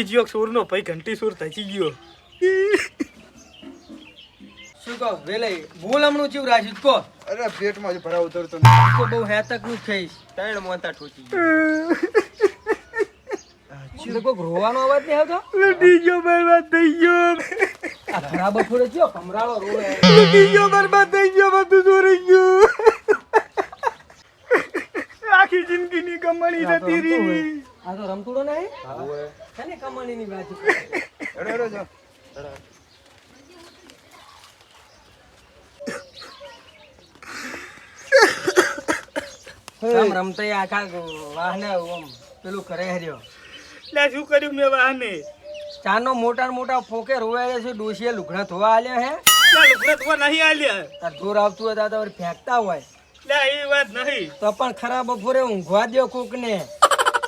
નક્કી જીયો સૂરનો ભાઈ ઘંટી સૂર થઈ ગયો. શું કહો વેલે બોલ હમણું ચેવું રાખ્યું છે? કહો. અરે પેટમાં હજુ ભરા ઉતરતો તો બહુ હેતકનું ખાઈશ ત્રણ મોતા ઠોચી તો કોઈક રોવાનો અવાજ નહીં આવતો? લૂટી બરબાદ થઈ ગયો. આ ખરાબ બપોરે ચિયો કમરાળો રોવે. લૂટી બરબાદ થઈ ગયો બધું ચોરી ગયું. આખી જિંદગીની કમાણી જતી રહી. હોય. આ તો રમતુડો નહીં? છે કમાણીની વાત હેડો હેડો જો. રમ રમતા આખા વાહને પેલું કરે હર્યો. લે શું કર્યું મેં વાહને? ચાનો મોટા મોટા ફોકે રોવાય છે ડોશીએ લુગડા ધોવા આલ્યા હે. લુગડા તો નહીં આલ્યા. તાર જોર આવતું હોય તો ફેંકતા હોય. લે એ વાત નહીં. તો પણ ખરાબ બપોરે ઊંઘવા દો કોક ને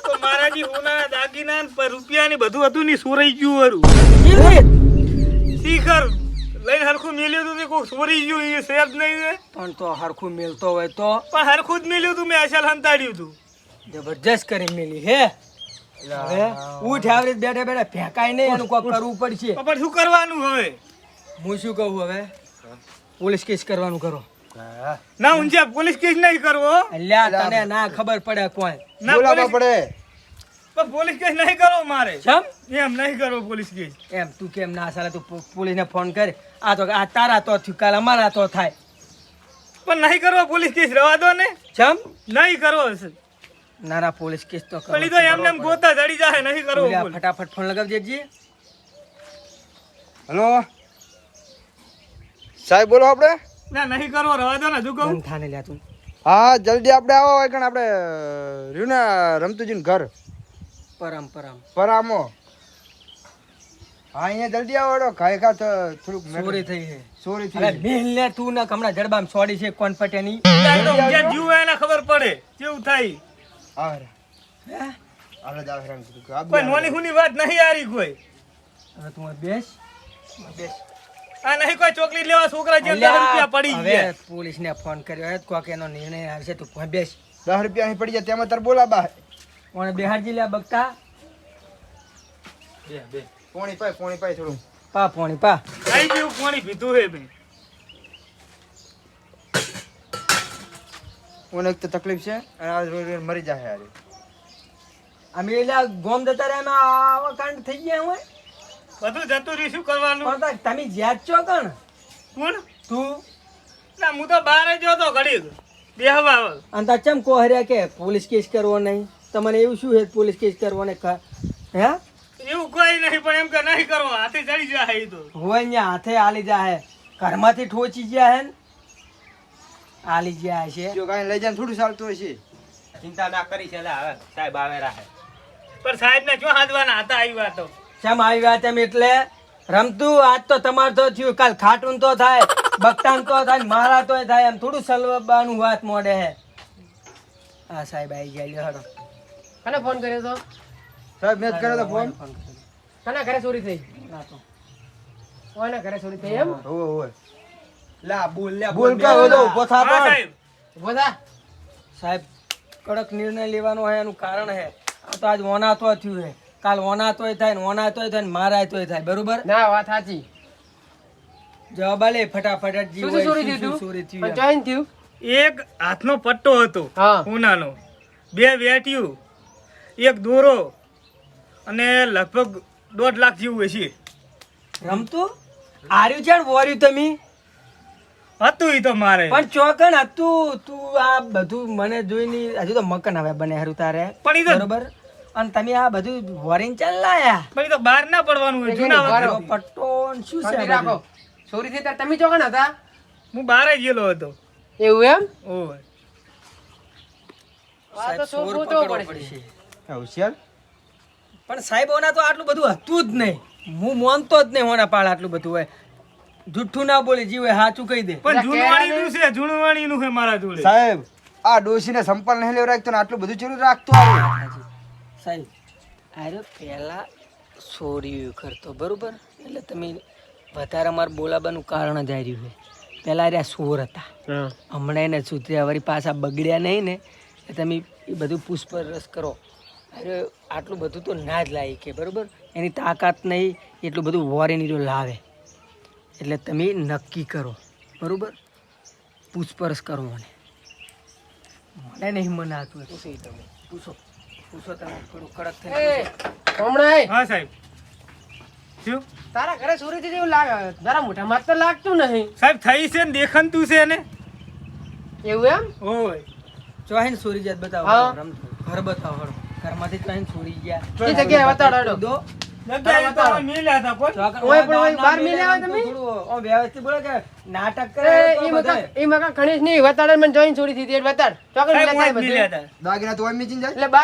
તો મારા જે હોના દાગીના રૂપિયા ને બધું હતું ને સોરાઈ ગયું હરું શીખર લઈને હરખું મેલ્યું હતું તે સોરી ગયું એ શેર નહીં પણ તો હરખું મેલતો હોય તો? પણ હરખું જ મેલ્યું હતું મેં અસલ હંતાડ્યું હતું જબરજસ્ત કરી મેલી હે? ઉઠ આવરી બેઠા બેઠા ફેંકાય નહીં એનું કોક કરવું પડશે. પણ શું કરવાનું હવે? હું શું કહું હવે? પોલીસ કેસ કરવાનું કરો. ના ઊંચા પોલીસ કેસ નહીં કરવો અલ્યા તને ના ખબર પડે કોઈ. ના બોલાવા પડે. પણ પોલીસ કેસ નહીં કરવો મારે. ચમ? એમ નહીં કરવો પોલીસ કેસ. એમ તું કેમ ના સાલા? તું પોલીસને ફોન કર. આ તો આ તારા તો થયું કાલ અમારા તો થાય. પણ નહીં કરવો પોલીસ કેસ રવા દો ને. ચમ? નહીં કરવો નાના પોલીસ કેસ તો પણ તો એમને એમ ગોતા જડી જાય નહીં કરવો ફટાફટ ફોન લગાવજે જી હલો. સાહેબ બોલો આપણે ના નહીં કરવો રવા દો ને હજુ કહું. થાને લ્યા તું. હા જલ્દી આપણે આવો હોય કારણ આપણે રહ્યું ને રમતુજીનું ઘર. પરમ પરમ. પરામો. હા અહીંયા જલ્દી આવો એડો ખાય ખા થોડુંક ચોરી થઈ છે. ચોરી થઈ અરે મેલ ને તું ને હમણાં જડબામ સોડી છે કોણ પટેની જીવ એને ખબર પડે કેવું થાય. હા રે. હે? હાલો જાઓ હેરાન. કોઈ નોની ખૂની વાત નહીં આરી કોઈ. હવે તું બેસ. બેસ. આ નહીં કોઈ ચોકલેટ લેવા છોકરા જે 10 રૂપિયા પડી હવે પોલીસ ને ફોન કર્યો. હે કોક એનો નિર્ણય આવશે તું કોઈ બેસ. 10 રૂપિયા અહીં પડી જાય તેમાં તાર બોલા બા. કોણ બિહારજી લ્યા બગતા? પોણી પાય પોણી પાય થોડું. પા પોણી પા. આઈ ગયું પોણી પીધું હે બે ઓને એક તો તકલીફ છે અને આ રોજ રોજ મરી જાય યાર અમે એલા ગોમ જતા રહ્યા એમાં આવા કાંડ થઈ ગયા હોય? બધું જતું રહ્યું શું કરવાનું? પણ તમે જ્યાં છો કણ. કોણ તું? ના હું તો બહાર જ હતો ઘડી બેહવા. અને તા ચમ કહો હર્યા કે પોલીસ કેસ કરવો નહીં? તમને એવું શું છે પોલીસ કેસ કરવો ને હે? એવું કોઈ નહીં પણ એમ કે નહીં કરવો. હાથે ચડી જાય એ તો. હોય ને હાથે આલી જાય ઘરમાંથી ઠોચી ગયા હે આલી ગયા છે. જો કાંઈ લઈ જાય થોડું ચાલતું હશે છે. ચિંતા ના કરી છે હવે સાહેબ આવે રાહે. પણ સાહેબ ને ક્યાં હાથવાના હતા આવી તો આવી વાત એમ એટલે? રમતું આજ તો તમારે તો થયું કાલ ખાટું તો થાય બકટાન તો થાય મારા તોય થાય એમ થોડું સલવાનું વાત મોડે હે હા સાહેબ આવી ગયા હડો હેડો. કને ફોન કર્યો તો? સાહેબ મેં કર્યો તો ફોન. કના ઘરે ચોરી થઈ? ના તો ઓને ઘરે ચોરી થઈ એમ? હોવે હોવે. લા બોલ લે બોલ કા બોલો ઊભો થા હા પણ. સાહેબ. ઊભો થા. સાહેબ કડક નિર્ણય લેવાનો હે એનું કારણ હે. આ તો આજ ઓના તો થયું હે. કાલ ઓના તોય થાય ને ઓના તોય થાય ને મારા તોય થાય બરોબર? ના વાત સાચી. જવાબ આલે ફટાફટ જી શું જીવ શું હોય, ચોરી થયું ચોરી થયું જોઈન થયું? એક હાથનો પટ્ટો હતો ઉનાનો. બે વેટ્યું એક દોરો અને લગભગ દોઢ લાખ જેવું હશે. રમતું? આર્યું છે ને વોર્યું તમે? હતું એ તો મારે. પણ ચોકન હતું તું આ બધું મને જોઈને હજુ તો મકન હવે બને હારું તારે. પણ બરોબર? અને તમે આ બધું વોરીને ચાલ્યા પણ ઈ તો બહાર ના પડવાનું હોય જૂના પટ્ટો શું છે રાખો. ચોરી થી ત્યારે તમે ચોકણ હતા? હું બહાર જ ગયેલો હતો. એવું એમ? ઓય. આ તો સાહેબ. હોશિયાર? પણ સાહેબોના તો આટલું બધું હતું જ નહીં. હું માનતો જ નહીં ઓના પાળ આટલું બધું હોય. જુઠ્ઠું ના બોલે જીવે સાચું કહી દે. પણ જૂનવાણીનું છે જૂનવાણીનું છે મારા જોડે. સાહેબ આ ડોશીને સંપલ નહીં લેવ રાખતો આટલું બધું ચેલું રાખતો આવે સાહેબ અરે પહેલા સોરી કરતો બરાબર? એટલે તમે વધારે અમારે બોલાવાનું કારણ જ આવ્યું છે. પહેલાં રહ્યા સોર હતા. હમણાં એને સુધર્યા વળી પાછા બગડ્યા નહીં ને એટલે તમે એ બધું પુષ્પરસ કરો. અરે આટલું બધું તો ના જ લાવી કે બરાબર? એની તાકાત નહીં એટલું બધું વોરેની જો લાવે. એટલે તમે નક્કી કરો બરાબર? પૂછપરછ કરો મને. મને નહીં મનાતું પૂછી તમે. પૂછો. પૂછો તમે થોડું કડક થઈ હમણાં હા સાહેબ. શું? તારા ઘરે ચોરી થઈ જેવું લાગે તારા મોઢા માં તો લાગતું નહીં. સાહેબ થઈ છે ને દેખાતું છે ને? એવું એમ? ઓય. ચોહીન સોરી જાત બતાવો ઘર બતાવો ઘરમાંથી ચોહીને સોરી ગયા. એ જગ્યાએ બતાડો દો.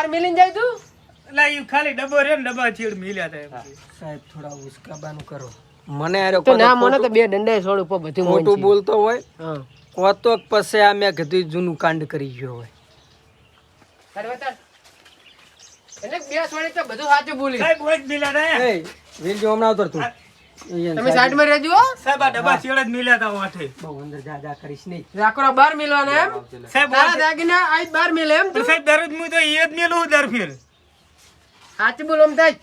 મેલે જાય? તું? ખાલી ડબ્બો રે ડબ્બા ચીડ મેલ્યા સાહેબ થોડા ઉસ્કાબાનું કરો. મને તો ના મને તો બે દંડે છોડ ઉપર બધું મોટું બોલતો હોય હા. કોતો પછી આ મેં કીધું જૂનું કાંડ કરી ગયો હોય. એટલે બે છોડે તો બધું સાચું બોલી સાહેબ ઓય જ મેલ્યા હતા અહીંયા. એ હમણાં આવતો તું તમે સાઈડમાં રહેજો સાહેબ આ ડબ્બા ચીડ જ મેલ્યા હતા વાંઠે બહુ અંદર જા જા કરીશ નહીં. રાખોડા બાર મિલવાના એમ. સાહેબ તારા વાંઠે- દાગીના આજ બાર મિલે એમ તું સાહેબ દરરોજ હું તો એ જ મેલું દર ફેર. સાચું બોલ ઓમ થાય.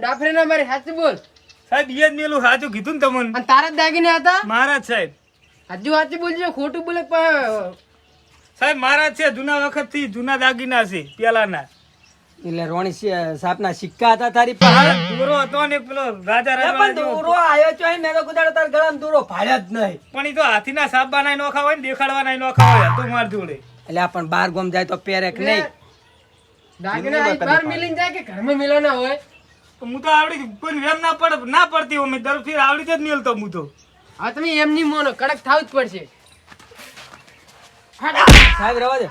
ડાફરે ના મારી સાચું બોલ. સાહેબ એ જ મેલું સાચું કીધું ને તમને. અને તારા જ દાગીના હતા? મારા જ સાહેબ. હજુ સાચું બોલજો ખોટું બોલે સાહેબ મારા છે જૂના વખતથી જૂના દાગીના છે પેલાના. એટલે રોણી સાપના સિક્કા હતા તારી પાસે? દૂરો હતો ને પેલો રાજા રાજા પણ દૂરો આવ્યો છો મેં તો કુદાડો તાર ગળામાં દૂરો ફાડ્યો જ નહીં. પણ એ તો હાથીના સાપ બનાય નોખા હોય ને દેખાડવાના નોખા હોય તો માર જોડે. એટલે પણ બાર ગોમ જાય તો પેરેક નહીં? દાગીના બાર મિલીને જાય કે ઘરમાં મિલવાના હોય? તો હું તો આવડી કોઈ વેમ ના પડ ના પડતી હું મેં દર ફેર આવડી જ મિલતો હું તો. હવે તમે એમ નહીં મોનો કડક થાવ જ પડશે. સાહેબ રવા દે.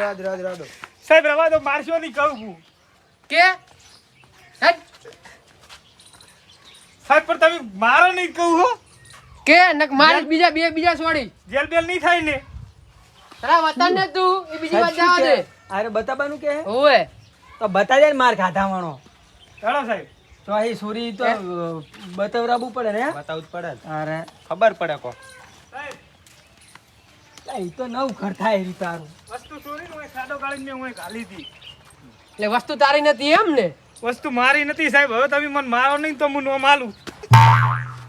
રાદ રાદ રાદો સાહેબ રવા તો મારશો નહીં કહું હું. કે. સાહેબ પણ તમે મારો નહીં કહું હો. કે? નક મારી બીજા બે બીજા છોડી જેલ બેલ નહીં થાય ને. તારા વતન ને તું એ બીજી વાત જવા દે. અરે બતાવવાનું કે? ઓએ તો બતા દે ને માર ખાધા વણો ચાલો સાહેબ. તો આ સોરી તો બતાવરાવું પડે ને? બતાવવું પડે. અરે. ખબર પડે કો સાહેબ એ તો નવ ઘર થાય એરી તારું. વસ્તુ ચોરી ને ખાડો ગાળીને હું ગાલી હતી એટલે વસ્તુ તારી નથી એમ ને? વસ્તુ મારી નથી સાહેબ હવે તમે મને મારો નહીં તો હું નો માલું.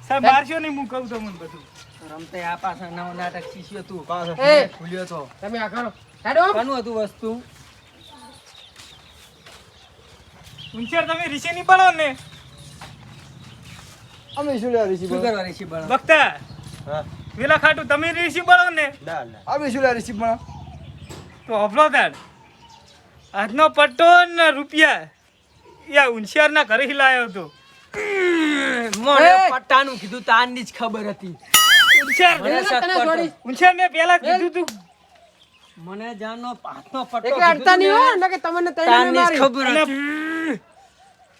સાહેબ મારશો નહીં હું કહું તમને બધું. રમતે આ પાછા નવ નાટક શીશ્યો તું. એ. ભૂલ્યો તો. તમે આ કરો. હેડો. કોનું હતું વસ્તુ? ઉંચર તમે ઋષિ ની બનો ને? અમે શું લેવા ઋષિ શું કરવા ઋષિ બળ બખતા હા. વેલા ખાટું તમે રિસીવ બનાવો ને? ના ના. શું લેવા રિસીપ તો અફલો તાર આજનો પટ્ટો ને રૂપિયા યા ઉંશિયાર ના ઘરે લાયો હતો. મને પટ્ટાનું કીધું તારની જ ખબર હતી. ઉંશિયાર મેં પેલા કીધું તું. મને જાનનો હાથનો પટ્ટો એટલે અડતા નહીં ને, કે તમને મારી. ખબર હતી.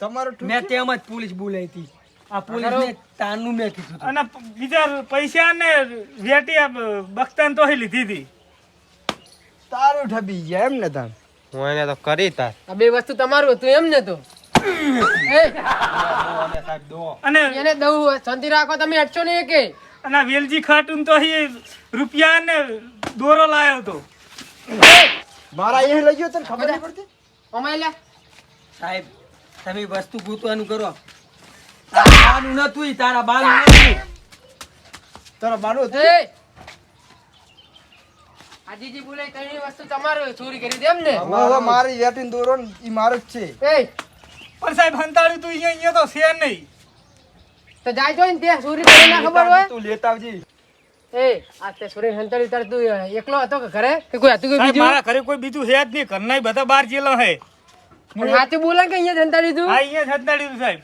તમારો મેં તેમ જ પોલીસ બોલાઈ હતી. આ પોલીસને તારનું મેં કીધું અને બીજા પૈસા ને વેટી બખતાન તો લીધી હતી. તારું ઠબી ગયા એમ ને તાર હું એને તો કરી તાર. આ બે વસ્તુ તમારું હતું એમ ને તો. અને સાહેબ દો અને એને દઉં શાંતિ રાખો તમે અટશો ને એકે. અને વેલજી ખાટું તો અહીં રૂપિયા ને દોરો લાયો હતો મારા એ લઈ ગયો તને ખબર નહીં પડતી? અમાય લે સાહેબ તમે વસ્તુ ગોતવાનું કરો. તારા નતું તારા બાનું નતું. તારા બાનું હતું આજીજી બોલે તણી વસ્તુ તમારો ચોરી કરી દે એમને હવે મારી વેટીન દોરો ઈ મારો જ છે એ પણ સાહેબ હંતાળ્યું તું અહીંયા અહીંયા તો છે નહીં તો જાય જો ને તે ચોરી કરી ના ખબર હોય તું લેતા આવજી એ આ તે ચોરી હંતાડી તાર તું એકલો હતો કે ઘરે કે કોઈ હતું કે બીજું મારા ઘરે કોઈ બીજું છે જ નહીં ઘરના બધા બાર જેલો હે સાચું બોલે કે અહીંયા હંતાડી તું હા અહીંયા જ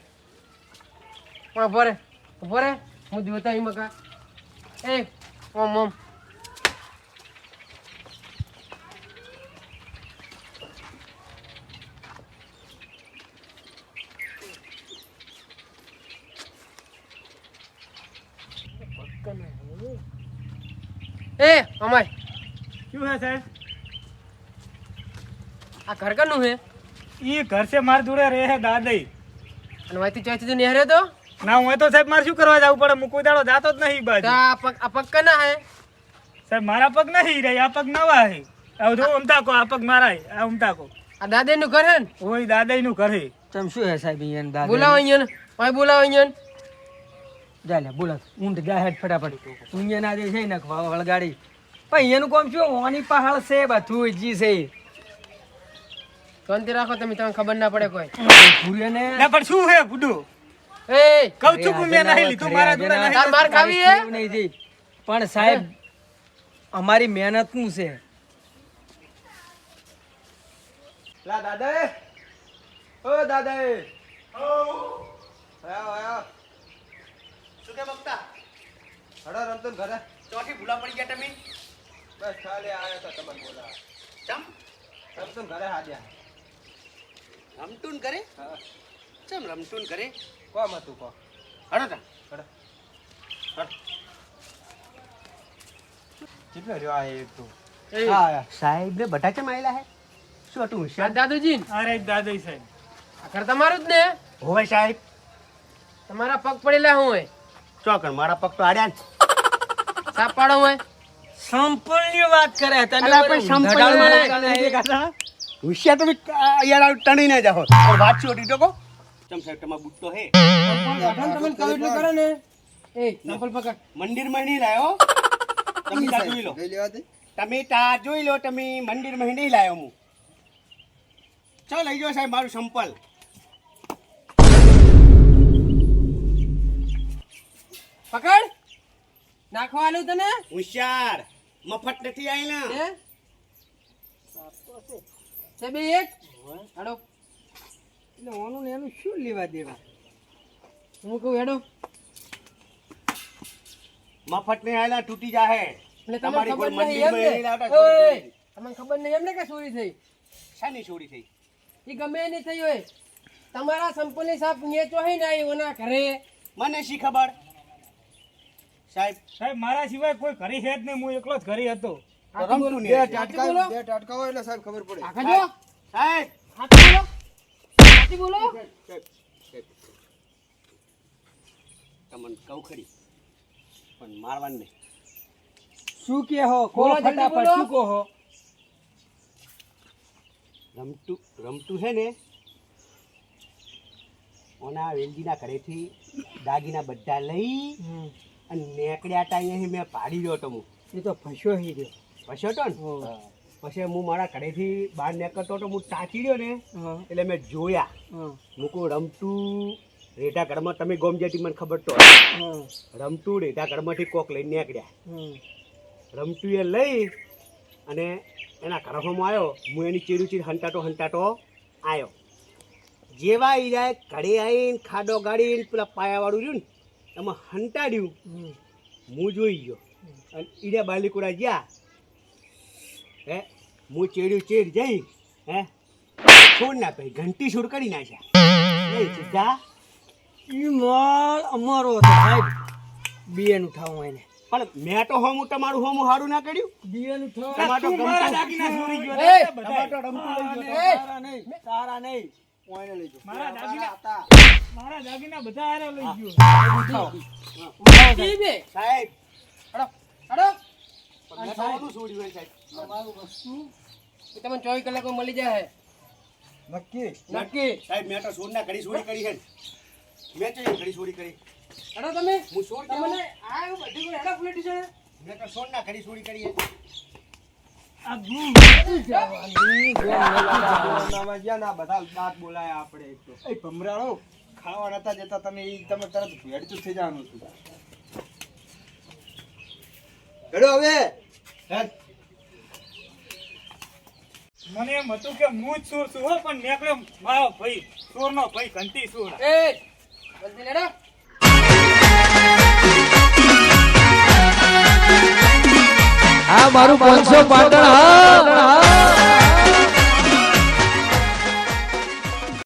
હંતાડ્યું સાહેબ હા ભરે ભરે હું જોતા અહીં મકા એ ઓમ ઓમ. એ અમાય. શું હે સાહેબ? આ ઘર કનું હે? ઈ ઘર છે માર જોડે રહે હે દાદઈ. અને વાતી ચાચી તો નેહરે તો ના હું તો સાહેબ મારે શું કરવા જવું પડે? હું કોઈ દાડો જાતો જ નહીં બાજુ. આ પગ આ પગ કના હે? સાહેબ મારા પગ નહીં રહી આ પગ નવા હે. આવ જો ઉમતાકો આ પગ મારા હે, આ ઉમતાકો આ દાદા નું ઘર હે ને? ઓય દાદાઈનું ઘર હે. તમ શું હે સાહેબ અહીંયા દાદા બોલાવો અહીંયા ભાઈ બોલાવો અહીંયા જા લે બોલા ઊંટ જા હેડ ફટાફટ. અહીંયા ના દે છે ને વળગાડી. પણ એનું કોમ શું? ઓની પહાડ છે બધું જી છે. શાંતિ રાખો તમે તમને ખબર ના પડે કોઈ. ભૂરીને ના. પણ શું હે બુડો એ કહું છું કે મેં નહીં લીધું મારા જોડે નહીં તાર માર ખાવી હે? નહીં જી. પણ સાહેબ અમારી મહેનતનું છે. લા દાદા ઓ દાદા આયો આયો શું કે બકતા હડો રમતો ઘરે. ચોથી ભૂલા પડી ગયા તમે? બસ ખાલી આયો તો તમને બોલા ચમ? રમતો ઘરે હાજ્યા. રમતુન કરે હા. ચમ રમતુન કરે કોમ હતું કો હડો તા હડો કેટલો રહ્યો આ એક તો? હા સાહેબ ને બધા ચમ આયેલા હે? શું હતું આ દાદુજી અરે દાદાઈ સાહેબ. આ તમારું જ ને? હોવે સાહેબ. તમારા પગ પડેલા હું હોય ચોકન મારા પગ તો આડ્યા ને સાપ પાડો હોય સંપૂર્ણ વાત કરે તને પણ નહીં. હોશિયાર તમે યાર ટણી ના જાઓ. વાત શું હતી તો કહો? ચમ સાહેબ તમારો હે? તમને કહું એટલું કરો ને? એ સંપલ પકડ. મંદિરમાં નહીં લાયો? તમે તા જોઈ લો. લઈ લેવા દે તમે તા જોઈ લો તમે મંદિરમાં નહીં લાયો હું. ચાલ લઈ જાઓ સાહેબ મારું સંપલ. પકડ. નાખવાનું તને? હોશિયાર. મફત નથી આયેલા. હે? છે. બે એક. હેડો એટલે ઓનું ને એનું શું લેવા દેવા? હું કહું હેડો. મફત નહીં આયેલા તૂટી જાહે. તમારી કોઈ નહીં એમ મંદિરમાં નહીં ને લાવતા ચોરી ઓય, થઈ. તમને ખબર નહીં એમ કે ચોરી થઈ? શાની ચોરી થઈ? એ ગમે એની થઈ હોય. તમારા સંપલની સાપ નેચો હે ને ઘરે. મને શી ખબર? સાહેબ સાહેબ મારા સિવાય કોઈ ઘરે છે જ નહીં. હું એકલો જ ઘરે હતો. રમતું નહીં. હશે. ટાટકા બે ટાટકા હોય એટલે સાહેબ ખબર પડે. સાહેબ બોલો. સાચું બોલો. તમને કહું ખરી પણ મારવાનું નહીં. શું કે હો કોલો ફટાફટ શું કહો હો રમતું રમતું છે ને ઓના વેલજીના ઘરેથી દાગીના બધા લઈ અને નેકડ્યા તા અહીંયાથી મેં પાડી દો તો હું. એ તો ફસ્યો હી ગયો. ફસ્યો તો ને? પછી હું મારા ઘરેથી બહાર નીકળતો તો હું તાકી રહ્યો ને એટલે મેં જોયા. મૂકું રમતું રેઢા ઘરમાં તમે ગોમ જેટી મને ખબર તો રમતું રેઢા ઘરમાંથી કોક લઈને નીકળ્યા. રમતું એ લઈ અને એના ઘરમાં આવ્યો. હું એની ચીરું ચીર હંટાટો હંટાતો આવ્યો. જેવા એ જાય ઘરે આવીને ખાડો ગાડીને પેલા પાયાવાળું રહ્યું ને એમાં હંટાડ્યું. હું જોઈ ગયો. અને ઈડે બાલીકુડા ગયા. હે? હું ચેડ્યું ચેડ જઈ હે? છોડ ના પડી ઘંટી છોડ કરી નાખ્યા. નહીં સીધા? એ માલ અમારો હતો સાહેબ. બીએનું થવું એને. પણ મેં તો હોમું તમારું હોમું સારું ના કર્યું? બીએનું થાવું મારા ગમતું ગયો. એ, હતા બધાય. તમારે તો રમતું લઈ ગયો. સારા નહીં. સારા નહીં. ઓઈને લઈ જાઓ. મારા દાગીના મારા દાગીના બધા હારે લઈ ગયો. સાહેબ. પણ મેં તો હોય વસ્તુ એ તમને ચોવીસ કલાકમાં મળી જાય. નક્કી? નક્કી? સાહેબ મેં તો સોરના ઘડી સોડી કરી છે. મેં તો ઘડી સોડી કરી. હેડો તમે. હું સોર તમને આ બધી કોઈ હેડો પોલીસ છે? મેં તો સોરના ઘડી સોડી કરી છે. આ ગુમ નામાં ગયા ના બધા દાંત બોલાયા આપણે એક તો. એ ભમરાળો. ખાવા નતા જતા તમે તમે તરત ભેડચું થઈ જવાનું હતું. હેડો હવે. મને એમ હતું કે હું જ ચોર છું હો પણ નીકળ્યો મારો ભાઈ ચોરનો ભાઈ ઘંટી ચોર એ જલ્દી લેડો આ મારું પાંચસો પાટણ હા